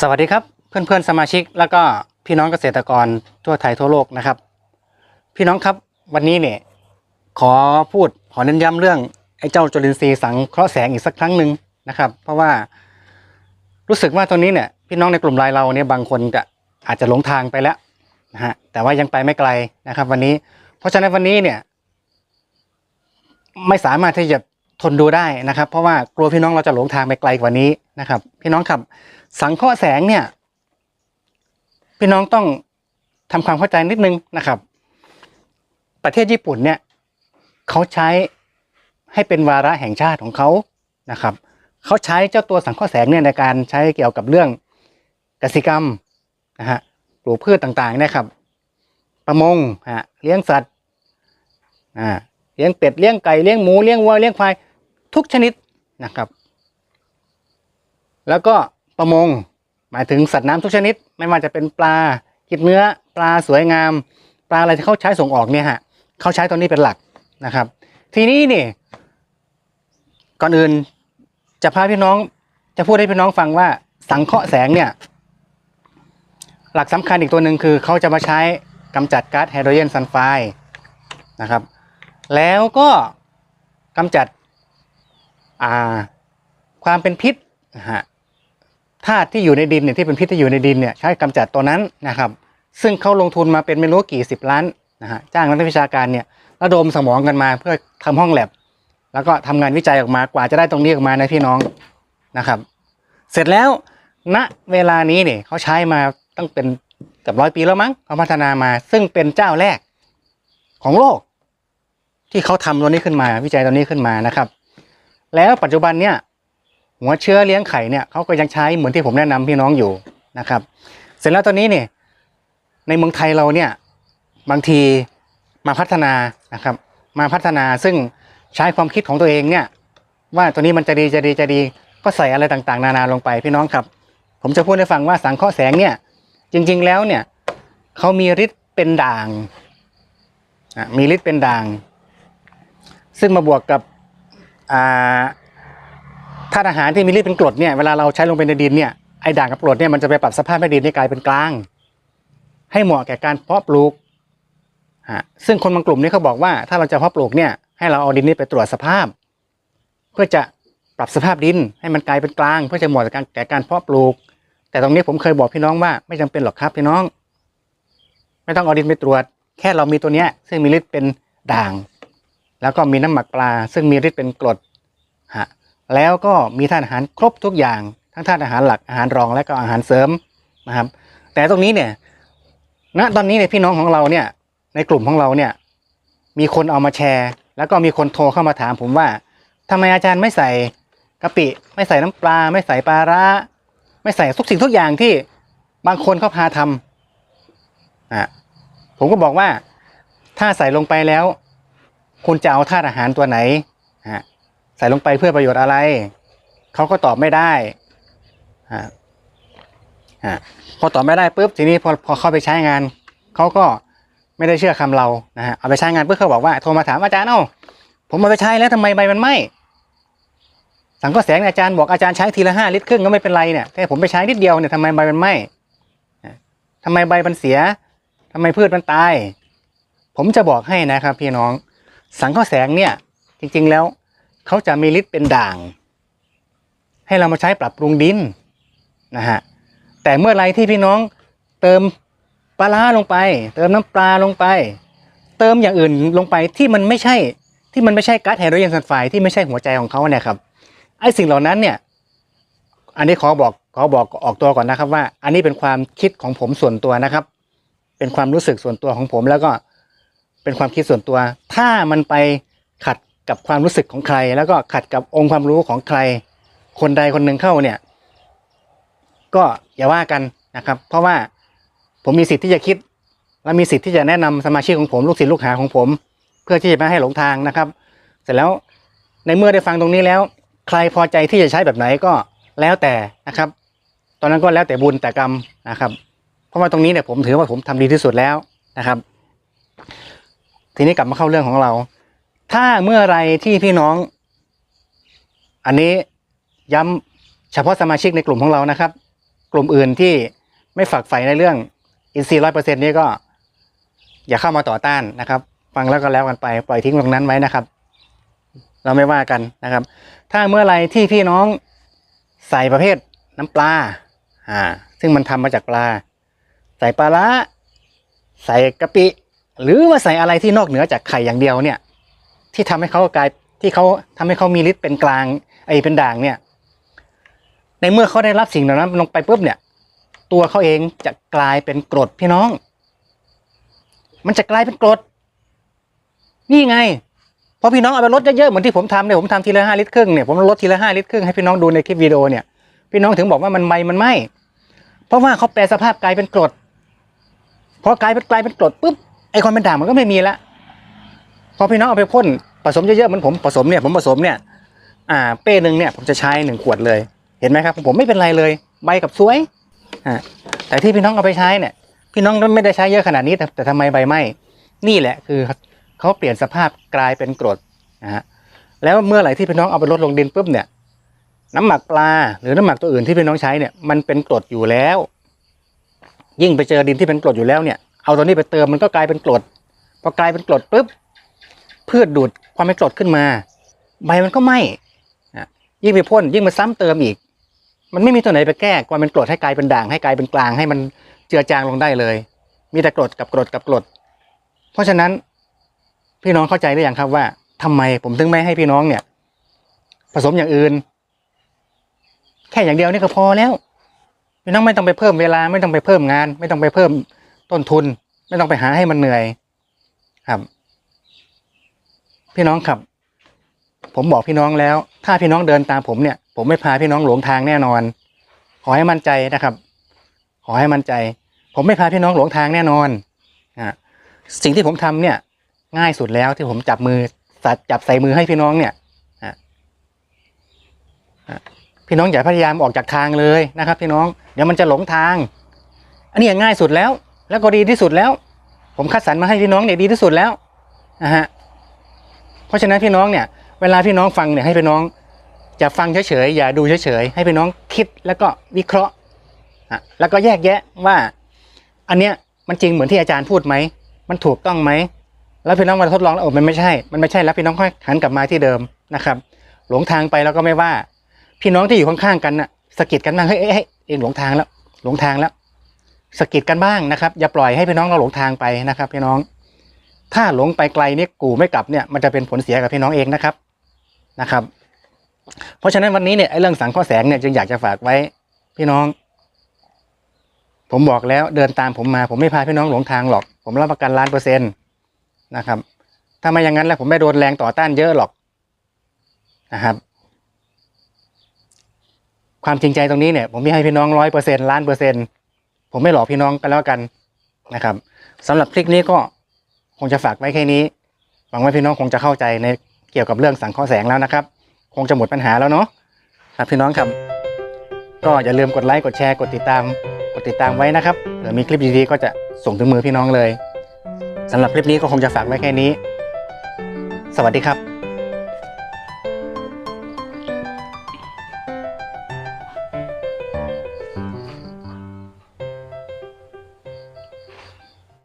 สวัสดีครับเพื่อนเพื่อนสมาชิก แล้วก็พี่น้องเกษตรกรทั่วไทยทั่วโลกนะครับ พี่น้องครับวันนี้เนี่ยขอพูดขอเน้นย้ำเรื่องไอ้เจ้าจุลินทรีย์สังเคราะห์แสงอีกสักครั้งหนึ่งนะครับ เพราะว่ารู้สึกว่าตัวนี้เนี่ยพี่น้องในกลุ่มไลน์เราเนี่ยบางคนจะอาจจะหลงทางไปแล้วนะฮะแต่ว่ายังไปไม่ไกลนะครับ วันนี้ เพราะฉะนั้นวันนี้เนี่ย ไม่สามารถที่จะ ทนดูได้นะครับ เพราะว่ากลัวพี่น้องเราจะหลงทางไปไกลกว่านี้นะครับ พี่น้องครับ สังเคราะห์แสงเนี่ย พี่น้องต้องทำความเข้าใจนิดนึงนะครับ ประเทศญี่ปุ่นเนี่ยเขาใช้ให้เป็นวาระแห่งชาติของเขานะครับเขาใช้เจ้าตัวสังเคราะห์แสงเนี่ยในการใช้เกี่ยวกับเรื่องกสิกรรมนะฮะปลูกพืชต่างๆนะครับ ประมงฮะเลี้ยงสัตว์อ่าเลี้ยงเป็ดเลี้ยงไก่เลี้ยงหมูเลี้ยงวัวเลี้ยงควาย ทุกชนิดนะครับ แล้วก็ประมงหมายถึงสัตว์น้ำทุกชนิด ไม่ว่าจะเป็นปลากินเนื้อ ปลาสวยงาม ปลาอะไรที่เขาใช้ส่งออกเนี่ยฮะเขาใช้ตัวนี้เป็นหลักนะครับ ทีนี้นี่ก่อนอื่นจะพาพี่น้องจะพูดให้พี่น้องฟังว่าสังเคราะห์แสงเนี่ยหลักสำคัญอีกตัวหนึ่งคือเขาจะมาใช้กำจัดก๊าซไฮโดรเจนซัลไฟด์นะครับ แล้วก็กำจัด อ่า ความเป็นพิษนะฮะธาตุที่อยู่ในดินเนี่ยที่เป็นพิษที่อยู่ในดินเนี่ยใช้กำจัดตัวนั้นนะครับ ซึ่งเขาลงทุนมาเป็นไม่รู้กี่สิบล้านนะฮะจ้างนักวิชาการเนี่ยระดมสมองกันมาเพื่อทำห้องแลบแล้วก็ทำงานวิจัยออกมากว่าจะได้ตรงนี้ออกมานะพี่น้องนะครับ เสร็จแล้วณเวลานี้เนี่ยเขาใช้มาตั้งเป็นเกับร้อยปีแล้วมั้งเขาพัฒนามาซึ่งเป็นเจ้าแรกของโลก ที่เขาทำตัวนี้ขึ้นมา วิจัยตัวนี้ขึ้นมานะครับ แล้วปัจจุบันเนี่ยหัวเชื้อเลี้ยงไข่เนี่ยเขาก็ยังใช้เหมือนที่ผมแนะนำพี่น้องอยู่นะครับ เสร็จแล้วตอนนี้เนี่ยในเมืองไทยเราเนี่ยบางทีมาพัฒนานะครับ มาพัฒนาซึ่งใช้ความคิดของตัวเองเนี่ยว่าตัวนี้มันจะดีจะดีจะดี ก็ใส่อะไรต่างๆ นานาลงไปพี่น้องครับ ผมจะพูดให้ฟังว่าสังเคราะห์แสงเนี่ยจริง ๆแล้วเนี่ยเขามีฤทธิ์เป็นด่างมีฤทธิ์เป็นด่าง ซึ่งมาบวกกับ ธาตุอาหารที่มีฤทธิ์เป็นกรดเนี่ยเวลาเราใช้ลงไปในดินเนี่ยไอ้ด่างกับกรดเนี่ยมันจะไปปรับสภาพให้ดินให้กลายเป็นกลาง ให้เหมาะแก่การเพาะปลูกฮะซึ่งคนบางกลุ่มเนี่ยเขาบอกว่าถ้าเราจะเพาะปลูกเนี่ยให้เราเอาดินนี้ไปตรวจสภาพ เพื่อจะปรับสภาพดินให้มันกลายเป็นกลาง เพื่อจะเหมาะกับการแก่การเพาะปลูก แต่ตรงนี้ผมเคยบอกพี่น้องว่าไม่จำเป็นหรอกครับพี่น้อง ไม่ต้องเอาดินไปตรวจ แค่เรามีตัวเนี้ยซึ่งมีฤทธิ์เป็นด่าง แล้วก็มีน้ำหมักปลา ซึ่งมีฤทธิ์เป็นกรดฮะแล้วก็มีธาตุอาหารครบทุกอย่าง ทั้งธาตุอาหารหลักอาหารรองและก็อาหารเสริมนะครับ แต่ตรงนี้เนี่ยณตอนนี้เนี่ยพี่น้องของเราเนี่ย ในกลุ่มของเราเนี่ย มีคนเอามาแชร์ แล้วก็มีคนโทรเข้ามาถามผมว่าทำไมอาจารย์ไม่ใส่กะปิ ไม่ใส่น้ำปลา ไม่ใส่ปลาร้าไม่ใส่ทุกสิ่งทุกอย่างที่บางคนเขาพาทำอะผมก็บอกว่าถ้าใส่ลงไปแล้ว คุณจะเอาธาตุอาหารตัวไหนฮะใส่ลงไปเพื่อประโยชน์อะไร เขาก็ตอบไม่ได้ฮะฮะพอตอบไม่ได้ปุ๊บทีนี้พอพอเข้าไปใช้งาน เขาก็ไม่ได้เชื่อคำเรานะฮะเอาไปใช้งานปุ๊บเขาบอกว่าโทรมาถามอาจารย์เอ้าผมเอาไปใช้แล้วทำไมใบมันไหม้สังก็แสงอาจารย์บอกอาจารย์ใช้ทีละห้าลิตรครึ่งก็ไม่เป็นไรเนี่ยแต่ผมไปใช้นิดเดียวเนี่ยทำไมใบมันไหม้อะทำไมใบมันเสียทำไมพืชมันตาย ผมจะบอกให้นะครับพี่น้อง สังข้อแสงเนี่ยจริงๆแล้วเขาจะมีฤทธิ์เป็นด่าง ให้เรามาใช้ปรับปรุงดินนะฮะแต่เมื่อไรที่พี่น้องเติมปลาร้าลงไป เติมน้ำปลาลงไป เติมอย่างอื่นลงไปที่มันไม่ใช่ที่มันไม่ใช่ก๊าซไฮโดรเจนซัลไฟด์ที่ไม่ใช่หัวใจของเขาเนี่ยครับไอ้สิ่งเหล่านั้นเนี่ยอันนี้ขอบอกขอบอกออกตัวก่อนนะครับว่า อันนี้เป็นความคิดของผมส่วนตัวนะครับ เป็นความรู้สึกส่วนตัวของผมแล้วก็ เป็นความคิดส่วนตัว ถ้ามันไปขัดกับความรู้สึกของใคร แล้วก็ขัดกับองค์ความรู้ของใคร คนใดคนหนึ่งเข้าเนี่ย ก็อย่าว่ากันนะครับ เพราะว่าผมมีสิทธิ์ที่จะคิด และมีสิทธิ์ที่จะแนะนำสมาชิกของผมลูกศิษย์ลูกหาของผม เพื่อที่จะไม่ให้หลงทางนะครับ เสร็จแล้วในเมื่อได้ฟังตรงนี้แล้ว ใครพอใจที่จะใช้แบบไหนก็แล้วแต่นะครับ ตอนนั้นก็แล้วแต่บุญแต่กรรมนะครับ เพราะว่าตรงนี้เนี่ยผมถือว่าผมทำดีที่สุดแล้วนะครับ ทีนี้กลับมาเข้าเรื่องของเรา ถ้าเมื่อไรที่พี่น้อง อันนี้ย้ำเฉพาะสมาชิกในกลุ่มของเรานะครับ กลุ่มอื่นที่ไม่ฝักใฝ่ในเรื่องอินทรีย์ร้อยเปอร์เซ็นต์นี้ก็ อย่าเข้ามาต่อต้านนะครับ ฟังแล้วก็แล้วกันไปปล่อยทิ้งตรงนั้นไว้นะครับ เราไม่ว่ากันนะครับ ถ้าเมื่อไรที่พี่น้องใส่ประเภทน้ำปลาอ่า ซึ่งมันทำมาจากปลา ใส่ปลาละใส่กะปิ หรือว่าใส่อะไรที่นอกเหนือจากไข่อย่างเดียวเนี่ย ที่ทำให้เขากลายที่เขาทำให้เขามีฤทธิ์เป็นกลางไอ้เป็นด่างเนี่ย ในเมื่อเขาได้รับสิ่งเหล่านั้นลงไปปุ๊บเนี่ย ตัวเขาเองจะกลายเป็นกรดพี่น้อง มันจะกลายเป็นกรดนี่ไงพอพี่น้องเอาไปลดเยอะๆเหมือนที่ผมทำเนี่ยผมทำทีละห้าลิตรครึ่งเนี่ยผมลดทีละห้าลิตรครึ่งให้พี่น้องดูในคลิปวิดีโอเนี่ย พี่น้องถึงบอกว่ามันไหมมันไหมเพราะว่าเขาแปลสภาพกลายเป็นกรดพอกลายเป็นกลายเป็นกรดปุ๊บ ไอความเป็นด่างมันก็ไม่มีละพอพี่น้องเอาไปพ่นผสมเยอะๆเหมือนผมผสมเนี่ยผมผสมเนี่ย อ่า เป้หนึ่งเนี่ยผมจะใช้หนึ่งขวดเลย เห็นไหมครับผมไม่เป็นไรเลยใบกับสวยอ่าแต่ที่พี่น้องเอาไปใช้เนี่ย พี่น้องไม่ได้ใช้เยอะขนาดนี้ แต่แต่ทำไมใบไหม้นี่แหละคือเขาเปลี่ยนสภาพกลายเป็นกรดนะฮะแล้วเมื่อไหร่ที่พี่น้องเอาไปลดลงดินปุ๊บเนี่ย น้ำหมักปลาหรือน้ำหมักตัวอื่นที่พี่น้องใช้เนี่ยมันเป็นกรดอยู่แล้ว ยิ่งไปเจอดินที่เป็นกรดอยู่แล้วเนี่ย เอาตัวนี้ไปเติมมันก็กลายเป็นกรดพอกลายเป็นกรดปุ๊บพืชดูดความเป็นกรดขึ้นมา ใบมันก็ไหม้ยิ่งไปพ่นยิ่งมาซ้ำเติมอีก มันไม่มีตัวไหนไปแก้ความเป็นกรดให้กลายเป็นด่างให้กลายเป็นกลางให้มันเจือจางลงได้เลย มีแต่กรดกับกรดกับกรด เพราะฉะนั้นพี่น้องเข้าใจหรือยังครับว่าทำไมผมถึงไม่ให้พี่น้องเนี่ย ผสมอย่างอื่น แค่อย่างเดียวนี่ก็พอแล้วพี่น้องไม่ต้องไปเพิ่มเวลาไม่ต้องไปเพิ่มงาน ไม่ต้องไปเพิ่ม ต้นทุนไม่ต้องไปหาให้มันเหนื่อยครับ พี่น้องครับ ผมบอกพี่น้องแล้ว ถ้าพี่น้องเดินตามผมเนี่ย ผมไม่พาพี่น้องหลงทางแน่นอน ขอให้มั่นใจนะครับ ขอให้มั่นใจ ผมไม่พาพี่น้องหลงทางแน่นอนอะสิ่งที่ผมทำเนี่ย ง่ายสุดแล้วที่ผมจับมือสัจับใส่มือให้พี่น้องเนี่ยพี่น้องอย่าพยายามออกจากทางเลยนะครับ พี่น้องเดี๋ยวมันจะหลงทาง อันนี้ง่ายสุดแล้ว แล้วก็ดีที่สุดแล้ว ผมคัดสรรมาให้พี่น้องเนี่ยดีที่สุดแล้วนะฮะเพราะฉะนั้นพี่น้องเนี่ย เวลาพี่น้องฟังเนี่ยให้พี่น้องจะฟังเฉยๆอย่าดูเฉยๆให้พี่น้องคิดแล้วก็วิเคราะห์อะแล้วก็แยกแยะว่า อันเนี้ยมันจริงเหมือนที่อาจารย์พูดไหมมันถูกต้องไหมแล้วพี่น้องมาทดลองแล้วโอ้มันไม่ใช่ มันไม่ใช่แล้วพี่น้องค่อยหันกลับมาที่เดิมนะครับ หลงทางไปแล้วก็ไม่ว่า พี่น้องที่อยู่ข้างๆกันน่ะสะกิดกันบ้างเฮ้ยเอ้ยเฮ้ยเองหลงทางแล้ว หลงทางแล้ว สกิดกันบ้างนะครับ อย่าปล่อยให้พี่น้องเราหลงทางไปนะครับพี่น้อง ถ้าหลงไปไกลเนี่ยกูไม่กลับเนี่ยมันจะเป็นผลเสียกับพี่น้องเองนะครับนะครับ เพราะฉะนั้นวันนี้เนี่ยไอ้เรื่องสังข้อแสงเนี่ยจึงอยากจะฝากไว้พี่น้อง ผมบอกแล้วเดินตามผมมา ผมไม่พาพี่น้องหลงทางหรอก ผมรับประกันล้านเปอร์เซ็นต์นะครับ ถ้าไม่อย่างนั้นแล้วผมไม่โดนแรงต่อต้านเยอะหรอกนะครับความจริงใจตรงนี้เนี่ยผมไม่ให้พี่น้องร้อยเปอร์เซ็นล้านเปอร์เซ็น ผมไม่หลอกพี่น้องกันแล้วกันนะครับสำหรับคลิปนี้ก็คงจะฝากไว้แค่นี้หวังว่าพี่น้องคงจะเข้าใจในเกี่ยวกับเรื่องสังเคราะห์แสงแล้วนะครับ คงจะหมดปัญหาแล้วเนาะครับพี่น้องครับก็อย่าลืมกดไลค์กดแชร์กดติดตามกดติดตามไว้นะครับเผื่อมีคลิปดีๆก็จะส่งถึงมือพี่น้องเลยสำหรับคลิปนี้ก็คงจะฝากไว้แค่นี้ สวัสดีครับ